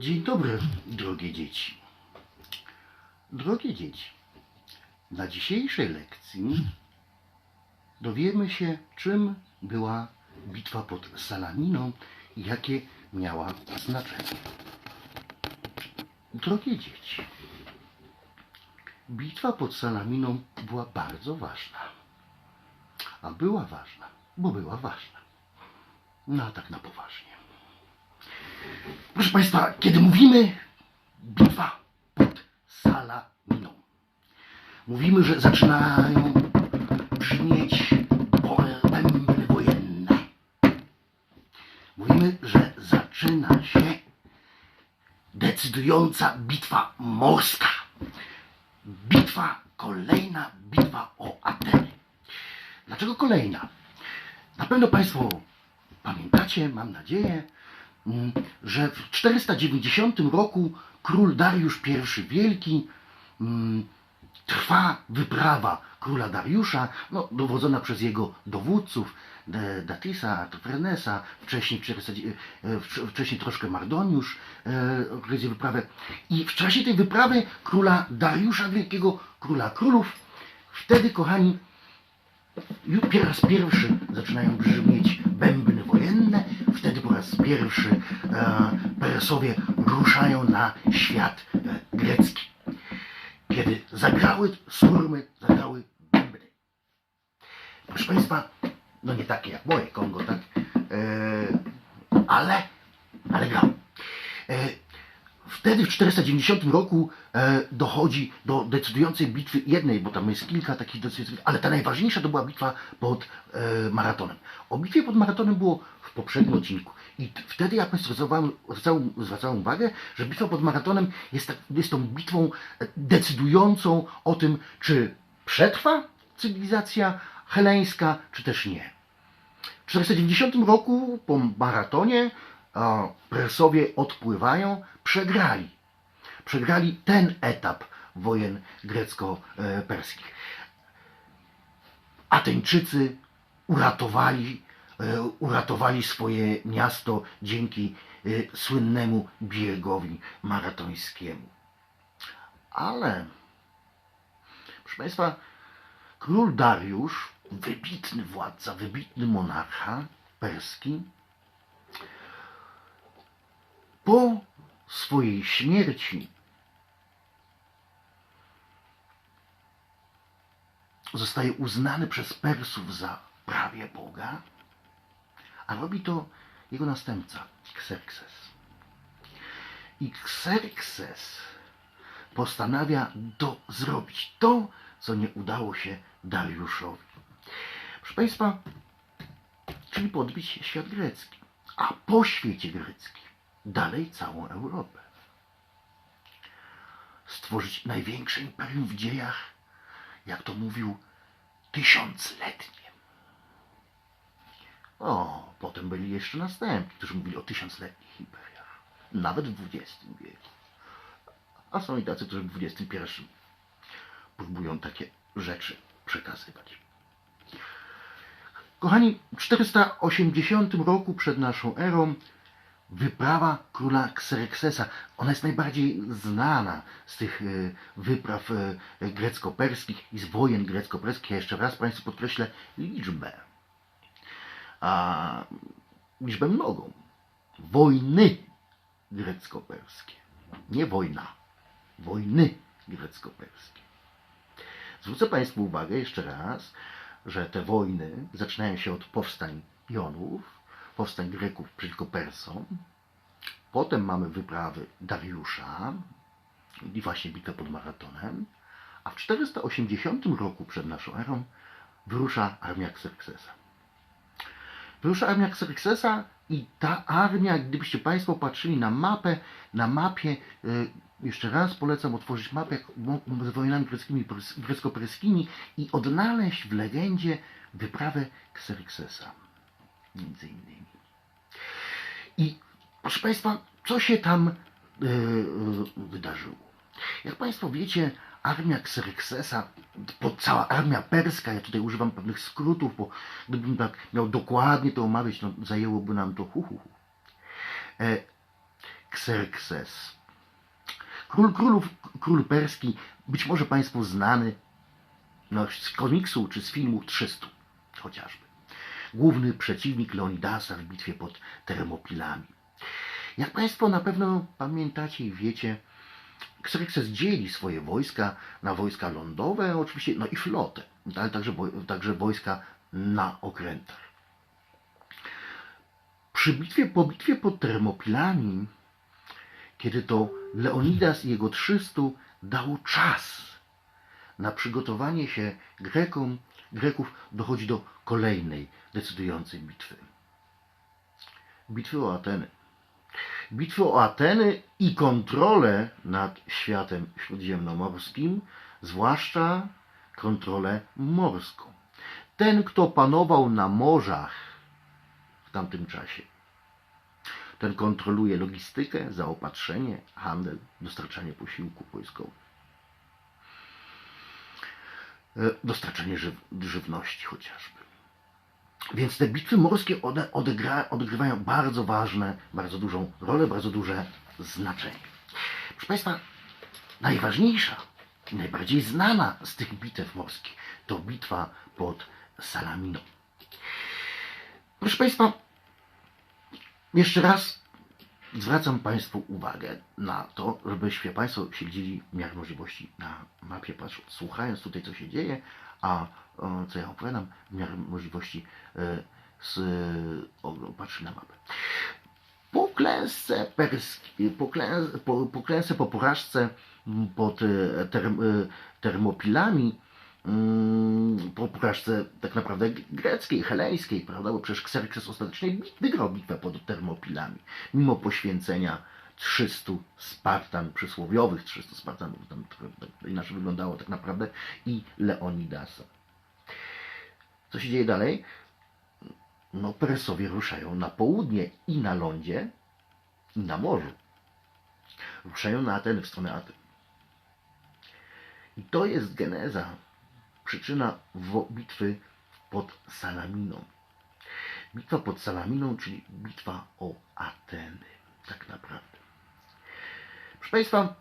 Dzień dobry, drogie dzieci. Drogie dzieci, na dzisiejszej lekcji dowiemy się, czym była bitwa pod Salaminą i jakie miała znaczenie. Drogie dzieci, bitwa pod Salaminą była bardzo ważna. A była ważna, bo była ważna. No a tak na poważnie. Proszę Państwa, kiedy mówimy bitwa pod Salaminą, mówimy, że zaczynają brzmieć bębny wojenne. Mówimy, że zaczyna się decydująca bitwa morska. Bitwa, kolejna bitwa o Ateny. Dlaczego kolejna? Na pewno Państwo pamiętacie, mam nadzieję, że w 490 roku król Dariusz I Wielki mm, trwa wyprawa króla Dariusza, no, dowodzona przez jego dowódców, Datisa, Artofrenesa, wcześniej, 400 e, wcz- wcześniej troszkę Mardoniusz e, organizuje wyprawę. I w czasie tej wyprawy króla Dariusza Wielkiego, króla królów, wtedy, kochani, po raz pierwszy zaczynają brzmieć bębny wojenne, wtedy po raz pierwszy e, Persowie ruszają na świat e, grecki. Kiedy zagrały surmy, zagrały bębny. Proszę Państwa, no nie takie jak moje Kongo, tak? E, ale, ale grał. Wtedy w 490 roku e, dochodzi do decydującej bitwy jednej, bo tam jest kilka takich decydujących, ale ta najważniejsza to była bitwa pod e, Maratonem. O bitwie pod Maratonem było poprzednim odcinku. I wtedy ja Państwu zwracałem, zwracałem, uwagę, że bitwa pod Maratonem jest, tak, jest tą bitwą e, decydującą o tym, czy przetrwa cywilizacja heleńska, czy też nie. W 490 roku po maratonie Persowie odpływają, przegrali. Przegrali ten etap wojen grecko-perskich. Ateńczycy uratowali, e, uratowali swoje miasto dzięki e, słynnemu biegowi maratońskiemu. Ale, proszę Państwa, król Dariusz, wybitny władca, wybitny monarcha perski, po swojej śmierci zostaje uznany przez Persów za prawie Boga, a robi to jego następca, Xerxes. I Xerxes postanawia do, zrobić to, co nie udało się Dariuszowi. Proszę Państwa, czyli podbić świat grecki, a po świecie greckim dalej całą Europę. Stworzyć największe imperium w dziejach, jak to mówił, tysiącletnie. O, potem byli jeszcze następni, którzy mówili o tysiącletnich imperiach. Nawet w XX wieku. A są i tacy, którzy w XXI próbują takie rzeczy przekazywać. Kochani, w 480 roku przed naszą erą wyprawa króla Xerxesa. Ona jest najbardziej znana z tych e, wypraw e, grecko-perskich i z wojen grecko-perskich. Ja jeszcze raz Państwu podkreślę liczbę. A liczbę mnogą. Wojny grecko-perskie. Nie wojna. Wojny grecko-perskie. Zwrócę Państwu uwagę jeszcze raz, że te wojny zaczynają się od powstań Jonów, powstań Greków przeciwko Persom. Potem mamy wyprawy Dariusza i właśnie bitwę pod Maratonem. A w 480 roku przed naszą erą wyrusza armia Xerxesa. Wyrusza armia Xerxesa i ta armia, gdybyście Państwo patrzyli na mapę, na mapie, y, jeszcze raz polecam otworzyć mapę z wojnami greckimi, pers- grecko-perskimi i odnaleźć w legendzie wyprawę Xerxesa. Między innymi. I proszę Państwa, co się tam y, wydarzyło? Jak Państwo wiecie, armia Xerxesa, cała armia perska, ja tutaj używam pewnych skrótów, bo gdybym tak miał dokładnie to omawiać, no zajęłoby nam to hu, hu, hu. E, Xerxes. Król królów, król perski, być może Państwu znany no, z komiksu czy z filmu 300 chociażby. Główny przeciwnik Leonidasa w bitwie pod Termopilami. Jak Państwo na pewno pamiętacie i wiecie, Xerxes dzieli swoje wojska na wojska lądowe, oczywiście, no i flotę, ale także, także wojska na okrętach. Przy bitwie, po bitwie pod Termopilami, kiedy to Leonidas i jego 300 dało czas na przygotowanie się Grekom, Greków, dochodzi do kolejnej decydującej bitwy. Bitwy o Ateny. Bitwy o Ateny i kontrolę nad światem śródziemnomorskim, zwłaszcza kontrolę morską. Ten, kto panował na morzach w tamtym czasie, ten kontroluje logistykę, zaopatrzenie, handel, dostarczanie posiłków wojskowych, e, dostarczanie żyw żywności chociażby. Więc te bitwy morskie odegra, odgrywają bardzo ważne, bardzo dużą rolę, bardzo duże znaczenie. Proszę Państwa, najważniejsza, i najbardziej znana z tych bitew morskich to bitwa pod Salaminą. Proszę Państwa, jeszcze raz zwracam Państwu uwagę na to, żebyście Państwo śledzili w miarę możliwości na mapie, patrz, słuchając tutaj, co się dzieje, a e, co ja opowiadam, w miarę możliwości e, z, o, patrzy na mapę. Po klęsce, po, klęs, po, po klęsce, po porażce pod e, term, e, Termopilami, mm, po porażce tak naprawdę greckiej, heleńskiej, prawda, bo przecież Xerxes ostatecznie wygrał bitwę pod Termopilami, mimo poświęcenia 300 Spartan przysłowiowych, 300 Spartanów, tam tak inaczej wyglądało tak naprawdę, i Leonidasa. Co się dzieje dalej? No, Persowie ruszają na południe i na lądzie, i na morzu. Ruszają na Ateny, w stronę Aten. I to jest geneza, przyczyna bitwy pod Salaminą. Bitwa pod Salaminą, czyli bitwa o Ateny, tak naprawdę. Proszę Państwa,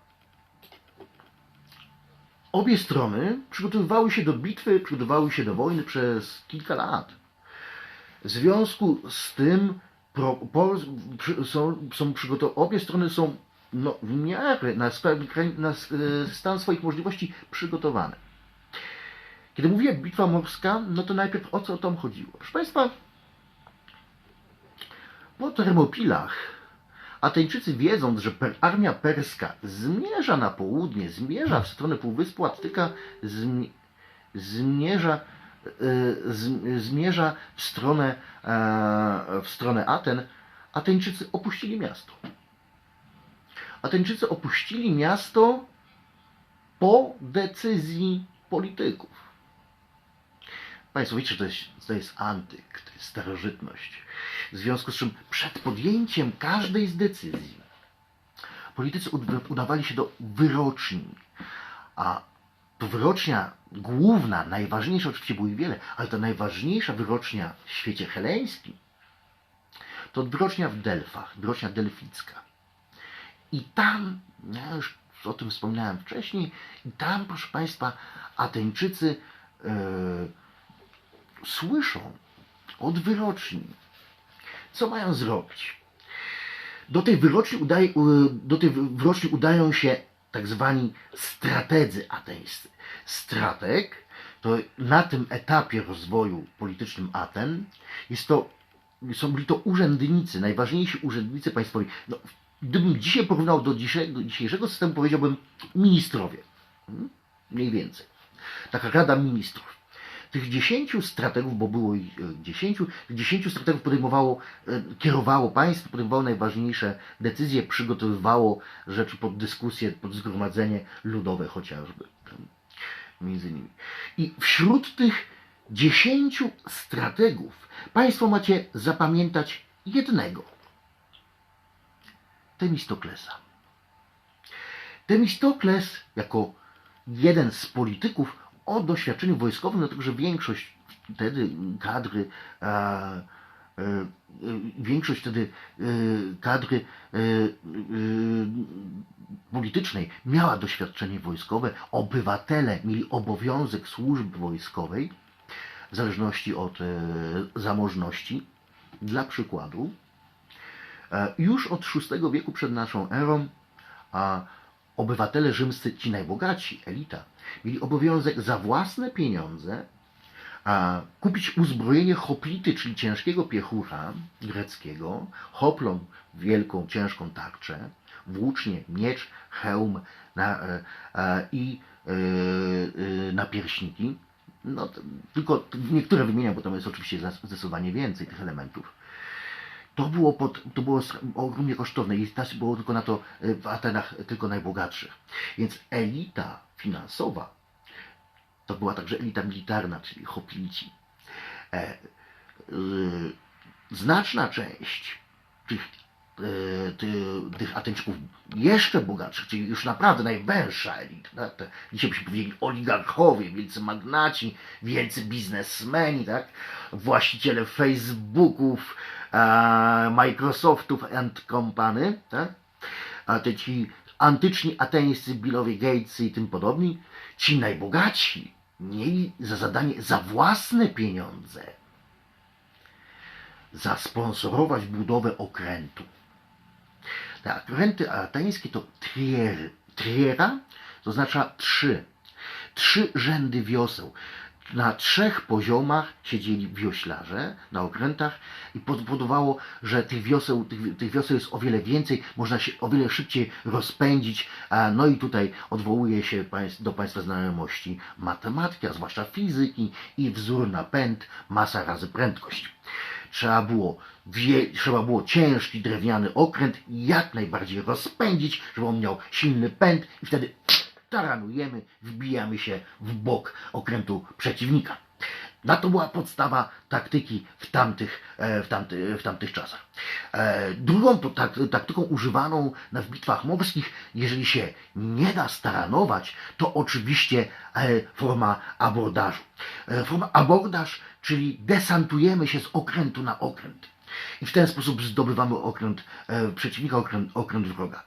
obie strony przygotowywały się do bitwy, przygotowywały się do wojny przez kilka lat. W związku z tym pro, po, są, są obie strony są no, w miarę na, na e, stan swoich możliwości przygotowane. Kiedy mówię bitwa morska, no to najpierw o co tam chodziło? Proszę Państwa, po Termopilach Ateńczycy wiedząc, że per, armia perska zmierza na południe, zmierza w stronę Półwyspu Attyka, zmi, zmierza, z, zmierza w stronę, e, w stronę Aten, Ateńczycy opuścili miasto. Ateńczycy opuścili miasto po decyzji polityków. Państwo wiecie, że to jest, to jest antyk, to jest starożytność. W związku z czym przed podjęciem każdej z decyzji politycy ud- udawali się do wyroczni. A to wyrocznia główna, najważniejsza, oczywiście było ich wiele, ale ta najważniejsza wyrocznia w świecie heleńskim to wyrocznia w Delfach, wyrocznia delficka. I tam, ja już o tym wspomniałem wcześniej, i tam, proszę Państwa, Ateńczycy e, słyszą od wyroczni, co mają zrobić. Do tej wyroczni, udaje, do wyroczni udają się tak zwani strategzy ateńscy. Strateg to na tym etapie rozwoju politycznym Aten jest to, są byli to urzędnicy, najważniejsi urzędnicy państwowi. No, gdybym dzisiaj porównał do dzisiejszego, dzisiejszego systemu, powiedziałbym ministrowie. Hmm? Mniej więcej. Taka rada ministrów. Tych dziesięciu strategów, bo było ich e, dziesięciu, dziesięciu strategów podejmowało, e, kierowało państwo, podejmowało najważniejsze decyzje, przygotowywało rzeczy pod dyskusję, pod zgromadzenie ludowe chociażby. Między innymi. I wśród tych dziesięciu strategów państwo macie zapamiętać jednego. Temistoklesa. Temistokles jako jeden z polityków o doświadczeniu wojskowym, dlatego że większość wtedy kadry e, e, większość wtedy e, kadry e, politycznej miała doświadczenie wojskowe, obywatele mieli obowiązek służby wojskowej, w zależności od zamożności. Dla przykładu, już od VI wieku przed naszą erą a obywatele rzymscy, ci najbogatsi, elita, mieli obowiązek za własne pieniądze a, kupić uzbrojenie hoplity, czyli ciężkiego piechura greckiego, hoplą wielką, ciężką tarczę, włócznie, miecz, hełm na, e, i e, e, napierśniki. No, tylko niektóre wymieniam, bo tam jest oczywiście zdecydowanie więcej tych elementów. To było, pod, to było ogromnie kosztowne i stać było tylko na to e, w Atenach tylko najbogatszych. Więc elita finansowa to była także elita militarna, czyli hoplici. E, y, znaczna część tych, ty, tych Ateńczyków jeszcze bogatszych, czyli już naprawdę najwęższa elita? Te, dzisiaj byśmy powiedzieli oligarchowie, wielcy magnaci, wielcy biznesmeni, tak? właściciele Facebooków, e, Microsoftów and Company, tak? a te ci antyczni ateńscy Billowie Gatesy i tym podobni, ci najbogatsi mieli za zadanie za własne pieniądze zasponsorować budowę okrętu. Te okręty ateńskie to triery. Triera to oznacza trzy. Trzy rzędy wioseł. Na trzech poziomach siedzieli wioślarze na okrętach i powodowało, że tych wioseł, tych, tych wioseł jest o wiele więcej, można się o wiele szybciej rozpędzić. No i tutaj odwołuje się do Państwa znajomości matematyki, a zwłaszcza fizyki i wzór na pęd, masa razy prędkość. Trzeba było, wie, trzeba było ciężki drewniany okręt jak najbardziej rozpędzić, żeby on miał silny pęd i wtedy taranujemy, wbijamy się w bok okrętu przeciwnika. Na to była podstawa taktyki w tamtych, e, w tamty, w tamtych czasach. E, Drugą tak, taktyką używaną w bitwach morskich, jeżeli się nie da staranować, to oczywiście e, forma abordażu. Forma abordaż, czyli desantujemy się z okrętu na okręt. I w ten sposób zdobywamy okręt e, przeciwnika, okręt, okręt wroga.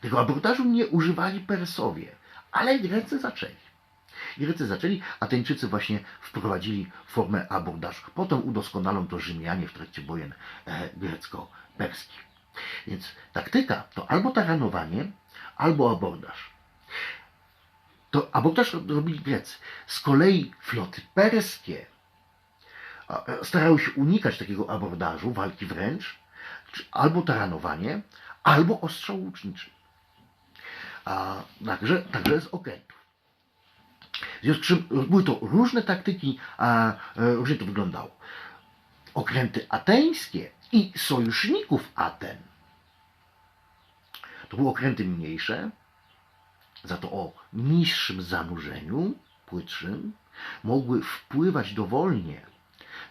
Tego abordażu nie używali Persowie, ale Grecy zaczęli. Grecy zaczęli, Ateńczycy właśnie wprowadzili formę abordażu. Potem udoskonalą to Rzymianie w trakcie wojen e, grecko-perskich. Więc taktyka to albo taranowanie, albo abordaż. To abordaż robili Grecy. Z kolei floty perskie starały się unikać takiego abordażu, walki wręcz, albo taranowanie, albo ostrzał łuczniczy. A, także, także z okrętów. W związku z czym były to różne taktyki, a e, różnie to wyglądało. Okręty ateńskie i sojuszników Aten to były okręty mniejsze, za to o niższym zanurzeniu, płytszym, mogły wpływać dowolnie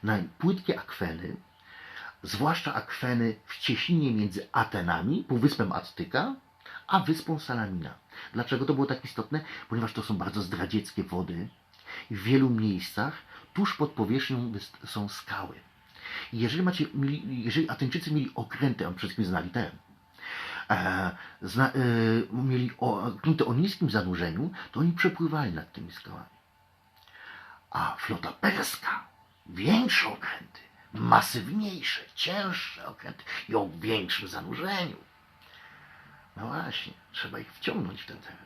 na płytkie akweny, zwłaszcza akweny w cieśninie między Atenami, półwyspem Attyka, a wyspą Salamina. Dlaczego to było tak istotne? Ponieważ to są bardzo zdradzieckie wody i w wielu miejscach tuż pod powierzchnią są skały. I jeżeli, macie, jeżeli Ateńczycy mieli okręty, przede wszystkim znali te, e, zna, e, mieli okręty o niskim zanurzeniu, to oni przepływali nad tymi skałami. A flota perska, większe okręty, masywniejsze, cięższe okręty i o większym zanurzeniu. No właśnie, trzeba ich wciągnąć w ten teren.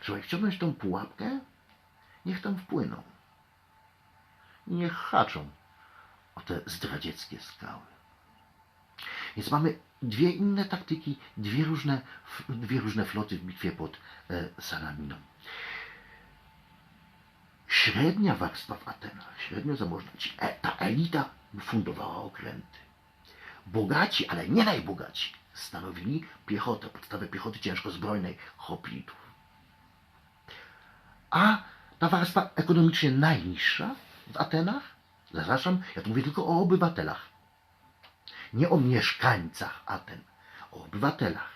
Trzeba ich wciągnąć w tą pułapkę, niech tam wpłyną. I niech haczą o te zdradzieckie skały. Więc mamy dwie inne taktyki, dwie różne, dwie różne floty w bitwie pod e, Salaminą. Średnia warstwa w Atenach, średnio zamożna, e, ta elita fundowała okręty. Bogaci, ale nie najbogaci, stanowili piechotę, podstawę piechoty ciężkozbrojnej hoplitów. A ta warstwa ekonomicznie najniższa w Atenach, zapraszam, ja tu mówię tylko o obywatelach, nie o mieszkańcach Aten, o obywatelach,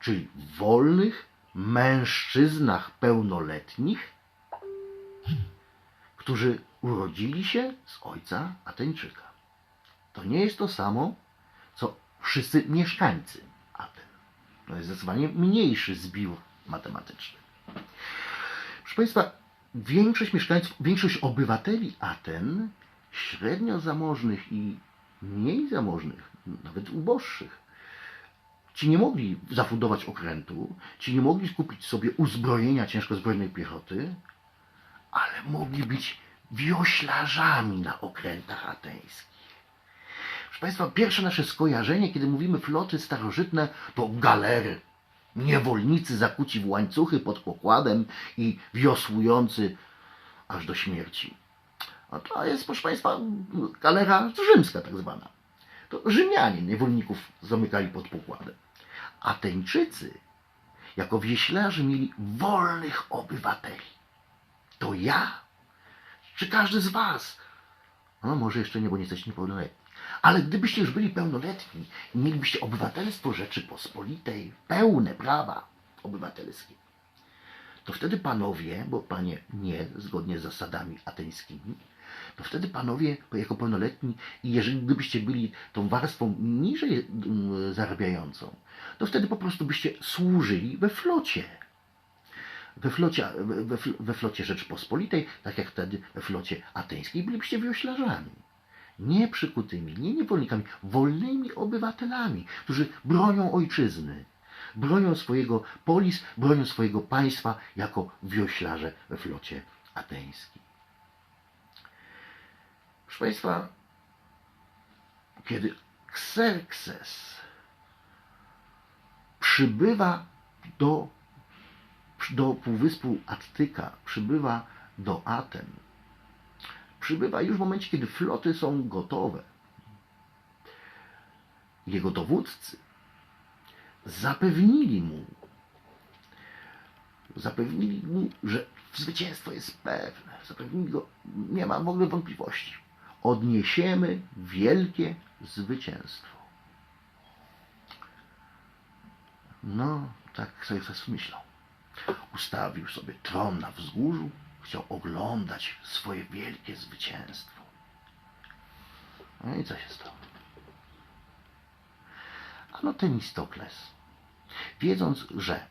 czyli wolnych mężczyznach pełnoletnich, którzy urodzili się z ojca Ateńczyka. to nie jest to samo, co wszyscy mieszkańcy Aten. To jest zdecydowanie mniejszy zbiór matematyczny. Proszę Państwa, większość mieszkańców, większość obywateli Aten, średnio zamożnych i mniej zamożnych, nawet uboższych, ci nie mogli zafundować okrętu, ci nie mogli kupić sobie uzbrojenia ciężkozbrojnej piechoty, ale mogli być wioślarzami na okrętach ateńskich. Proszę Państwa, pierwsze nasze skojarzenie, kiedy mówimy floty starożytne, to galery. Niewolnicy zakuci w łańcuchy pod pokładem i wiosłujący aż do śmierci. A to jest, proszę Państwa, galera rzymska tak zwana. To Rzymianie niewolników zamykali pod pokładem. Ateńczycy jako wieślarzy mieli wolnych obywateli. To ja, czy każdy z Was, no może jeszcze nie, bo nie jesteście niepełnoletni, ale gdybyście już byli pełnoletni mielibyście obywatelstwo Rzeczypospolitej, pełne prawa obywatelskie, to wtedy panowie, bo panie nie, zgodnie z zasadami ateńskimi, to wtedy panowie jako pełnoletni jeżeli gdybyście byli tą warstwą niżej mm, zarabiającą, to wtedy po prostu byście służyli we flocie. We flocie, we, we, flocie Rzeczpospolitej, tak jak wtedy we flocie ateńskiej, bylibyście wioślarzami. Nie przykutymi, nie niewolnikami, wolnymi obywatelami, którzy bronią ojczyzny, bronią swojego polis, bronią swojego państwa jako wioślarze we flocie ateńskiej. Proszę Państwa, kiedy Xerxes przybywa do, do Półwyspu Attyka, przybywa do Aten, przybywa już w momencie, kiedy floty są gotowe. Jego dowódcy zapewnili mu, zapewnili mu, że zwycięstwo jest pewne. Zapewnili go, nie ma w ogóle wątpliwości. Odniesiemy wielkie zwycięstwo. No, tak sobie coś myślał. Ustawił sobie tron na wzgórzu, chciał oglądać swoje wielkie zwycięstwo. No i co się stało? Ano Temistokles, wiedząc, że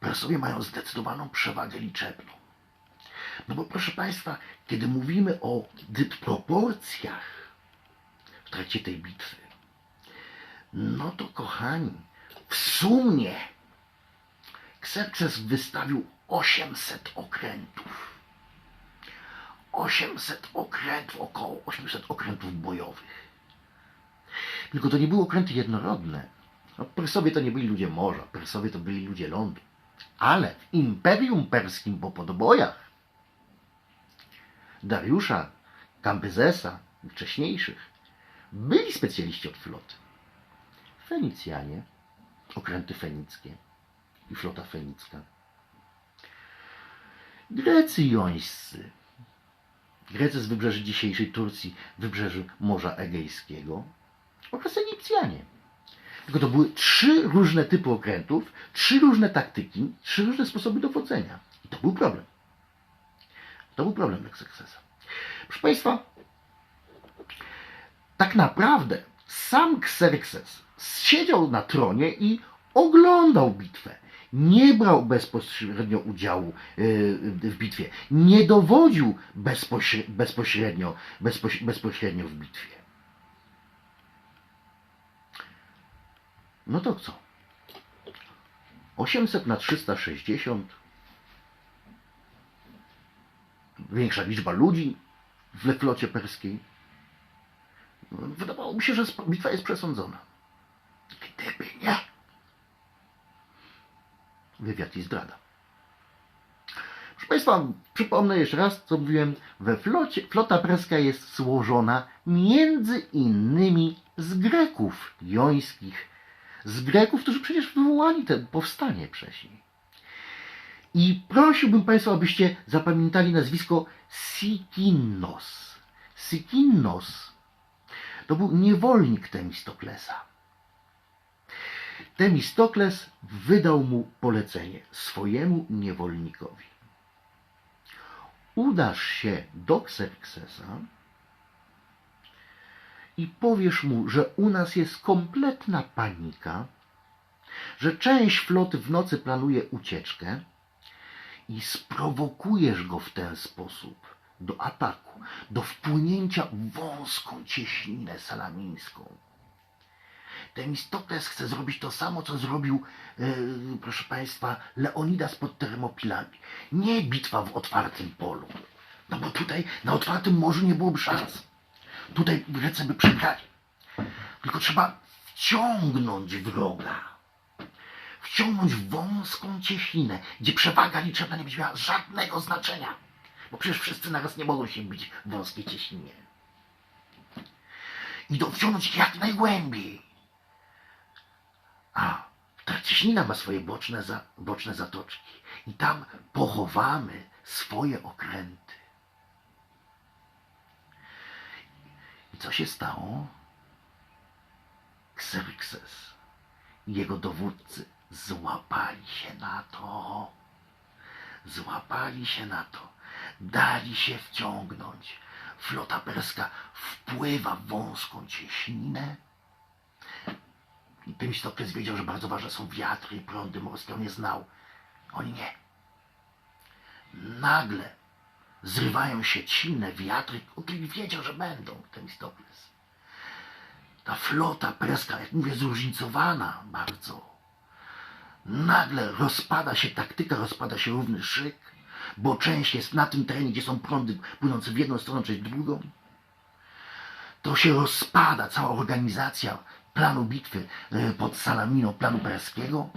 Persowie mają zdecydowaną przewagę liczebną. No bo proszę Państwa, kiedy mówimy o proporcjach w trakcie tej bitwy, no to kochani, w sumie Xerxes wystawił 800 okrętów. 800 okrętów, około 800 okrętów bojowych. Tylko to nie były okręty jednorodne. No, Persowie to nie byli ludzie morza, Persowie to byli ludzie lądu. Ale w Imperium Perskim po podbojach Dariusza, Kambyzesa wcześniejszych byli specjaliści od floty. Fenicjanie, okręty fenickie i flota fenicka. Grecy jońscy, Grecy z wybrzeży dzisiejszej Turcji, wybrzeży Morza Egejskiego oraz Egipcjanie. Tylko to były trzy różne typy okrętów, trzy różne taktyki, trzy różne sposoby dowodzenia. I to był problem. To był problem Xerxesa. Proszę Państwa, tak naprawdę sam Xerxes siedział na tronie i oglądał bitwę. Nie brał bezpośrednio udziału yy, w bitwie. Nie dowodził bezpośre- bezpośrednio, bezpoś- bezpośrednio w bitwie. No to co? 800 na 360. Większa liczba ludzi w flocie perskiej. Wydawało mi się, że bitwa jest przesądzona. Gdyby nie. Wywiad i zdrada. Proszę Państwa, przypomnę jeszcze raz, co mówiłem. We flocie, flota perska jest złożona między innymi z Greków jońskich, z Greków, którzy przecież wywołali to powstanie wcześniej. I prosiłbym Państwa, abyście zapamiętali nazwisko Sikinnos. Sikinnos to był niewolnik Temistoklesa. Temistokles wydał mu polecenie swojemu niewolnikowi. Udasz się do Xerxesa i powiesz mu, że u nas jest kompletna panika, że część floty w nocy planuje ucieczkę i sprowokujesz go w ten sposób do ataku, do wpłynięcia w wąską cieśninę salamińską. Temistokles chce zrobić to samo, co zrobił, e, proszę Państwa, Leonidas pod Termopilami. Nie bitwa w otwartym polu. No bo tutaj na otwartym morzu nie byłoby szans. Tutaj Grecy by przegrali. Tylko trzeba wciągnąć wroga. Wciągnąć wąską cieśninę, gdzie przewaga liczebna nie będzie miała żadnego znaczenia. Bo przecież wszyscy naraz nie mogą się bić w wąskiej cieśninie. I do wciągnąć jak najgłębiej. A ta cieśnina ma swoje boczne, za, boczne zatoczki. I tam pochowamy swoje okręty. I co się stało? Xerxes i jego dowódcy złapali się na to. Złapali się na to. Dali się wciągnąć. Flota perska wpływa w wąską cieśninę. I Temistokles wiedział, że bardzo ważne są wiatry i prądy morskie. On je znał. Oni nie. Nagle zrywają się silne wiatry, o których wiedział, że będą, Temistokles. Ta flota perska, jak mówię, zróżnicowana bardzo. Nagle rozpada się taktyka, rozpada się równy szyk, bo część jest na tym terenie, gdzie są prądy płynące w jedną stronę, część w drugą. To się rozpada cała organizacja planu bitwy e, pod Salaminą, planu perskiego.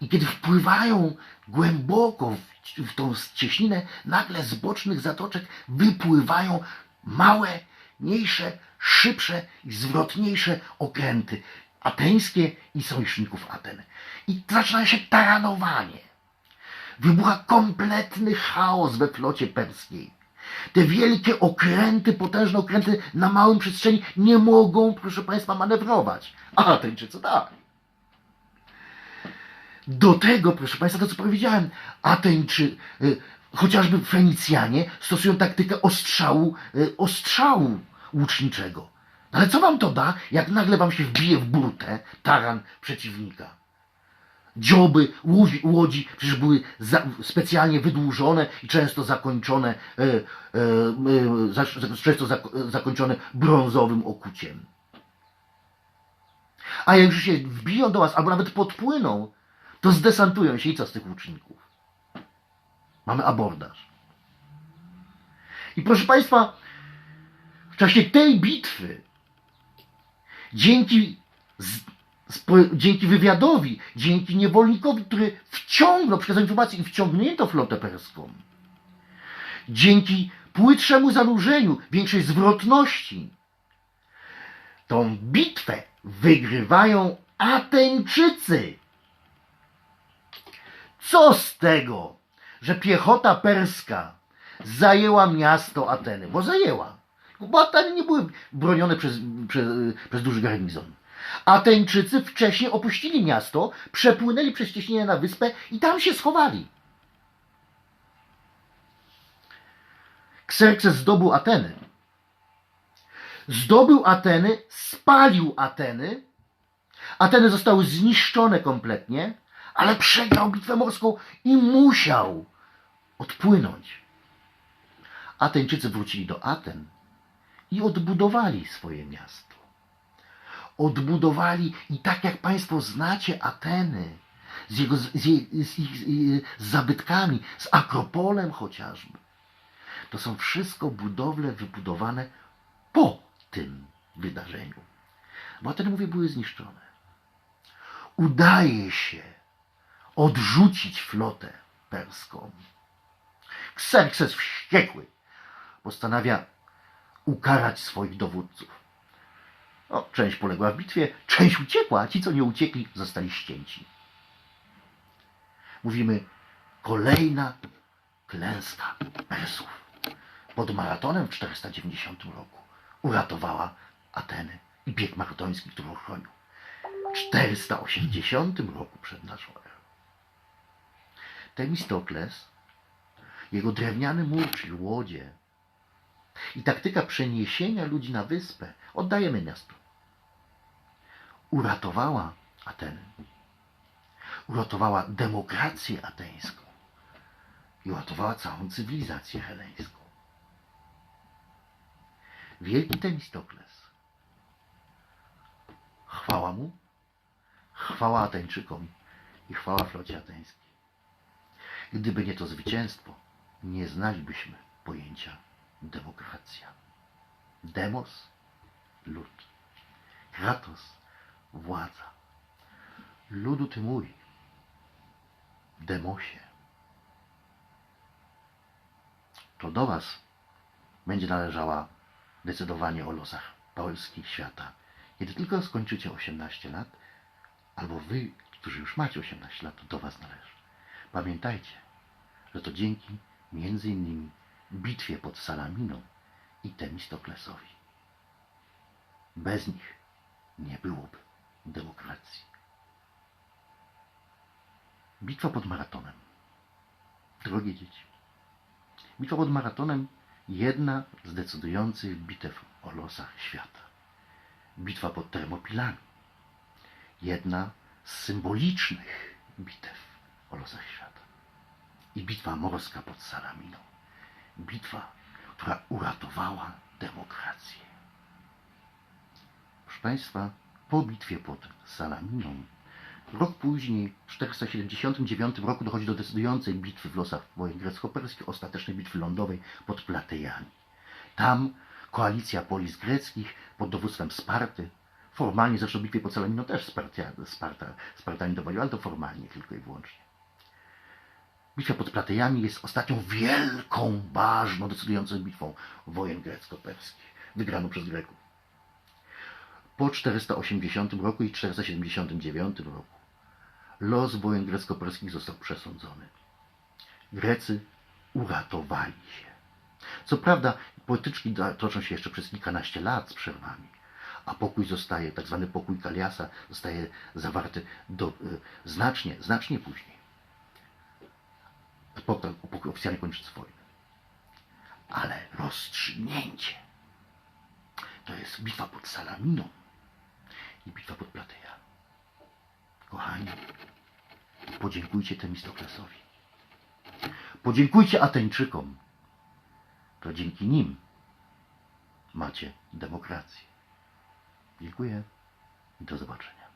I kiedy wpływają głęboko w, w tą cieśninę, nagle z bocznych zatoczek wypływają małe, mniejsze, szybsze i zwrotniejsze okręty ateńskie i sojuszników Aten. I zaczyna się taranowanie. Wybucha kompletny chaos we flocie perskiej. Te wielkie okręty, potężne okręty na małym przestrzeni nie mogą, proszę Państwa, manewrować. A Ateńczycy tak. Do tego, proszę Państwa, to co powiedziałem, Ateńczy, y, chociażby Fenicjanie stosują taktykę ostrzału, y, ostrzału łuczniczego. No Ale co wam to da, jak nagle wam się wbije w burtę taran przeciwnika? Dzioby łodzi, przecież były za, specjalnie wydłużone i często zakończone, e, e, e, często zak, zakończone brązowym okuciem. A jak już się wbiją do was, albo nawet podpłyną, to zdesantują się i co z tych łuczników? Mamy abordaż. I proszę Państwa, w czasie tej bitwy, dzięki, dzięki wywiadowi, dzięki niewolnikowi, który wciągnął, przekazał informację i wciągnięto flotę perską, dzięki płytszemu zanurzeniu, większej zwrotności, tą bitwę wygrywają Ateńczycy. Co z tego, że piechota perska zajęła miasto Ateny? Bo zajęła. Bo Ateny nie były bronione przez, przez, przez duży garnizon. Ateńczycy wcześniej opuścili miasto, przepłynęli przez cieśninę na wyspę i tam się schowali. Xerxes zdobył Ateny. Zdobył Ateny, spalił Ateny. Ateny zostały zniszczone kompletnie, ale przegrał bitwę morską i musiał odpłynąć. Ateńczycy wrócili do Aten i odbudowali swoje miasto. Odbudowali i tak jak Państwo znacie Ateny, z, jego, z, z ich z zabytkami, z Akropolem chociażby. To są wszystko budowle wybudowane po tym wydarzeniu. Bo Ateny, mówię, były zniszczone. Udaje się odrzucić flotę perską. Xerxes wściekły postanawia ukarać swoich dowódców. No, część poległa w bitwie, część uciekła, a ci, co nie uciekli, zostali ścięci. Mówimy, kolejna klęska Persów. Pod maratonem w 490 roku uratowała Ateny i bieg maratoński, który ochronił. W 480 roku przed naszą erą. Temistokles, jego drewniany mur, czyli łodzie, I taktyka przeniesienia ludzi na wyspę, oddajemy miasto, uratowała Ateny. Uratowała demokrację ateńską i uratowała całą cywilizację heleńską. Wielki Temistokles. Chwała mu, chwała Ateńczykom i chwała flocie ateńskiej. Gdyby nie to zwycięstwo, nie znalibyśmy pojęcia demokracja. Demos, lud. Kratos, władza. Ludu ty mój, demosie. To do was będzie należała decydowanie o losach Polski, świata. Kiedy tylko skończycie 18 lat, albo wy, którzy już macie 18 lat, to do was należy. Pamiętajcie, że to dzięki między innymi bitwie pod Salaminą i Temistoklesowi. Bez nich nie byłoby demokracji. Bitwa pod Maratonem. Drogie dzieci, bitwa pod Maratonem jedna z decydujących bitew o losach świata. Bitwa pod Termopilami. Jedna z symbolicznych bitew o losach świata. I bitwa morska pod Salaminą. Bitwa, która uratowała demokrację. Proszę Państwa, po bitwie pod Salaminą, rok później, w 479 roku, dochodzi do decydującej bitwy w losach wojen grecko-perskich, ostatecznej bitwy lądowej pod Platejami. Tam koalicja polis greckich pod dowództwem Sparty, formalnie zresztą bitwie pod Salaminą też Sparta, Spartanie dowodziła, ale to formalnie tylko i wyłącznie. Bitwa pod Platejami jest ostatnią wielką, ważną, decydującą bitwą wojen grecko-perskich, wygraną przez Greków. Po 480 roku i 479 roku los wojen grecko-perskich został przesądzony. Grecy uratowali się. Co prawda, potyczki toczą się jeszcze przez kilkanaście lat z przerwami, a pokój zostaje, tak zwany pokój Kaliasa, zostaje zawarty do, y, znacznie, znacznie później. Potem kończy wojnę. Ale rozstrzygnięcie to jest bitwa pod Salaminą i bitwa pod Plateja. Kochani, podziękujcie Temistoklesowi. Podziękujcie Ateńczykom. To dzięki nim macie demokrację. Dziękuję i do zobaczenia.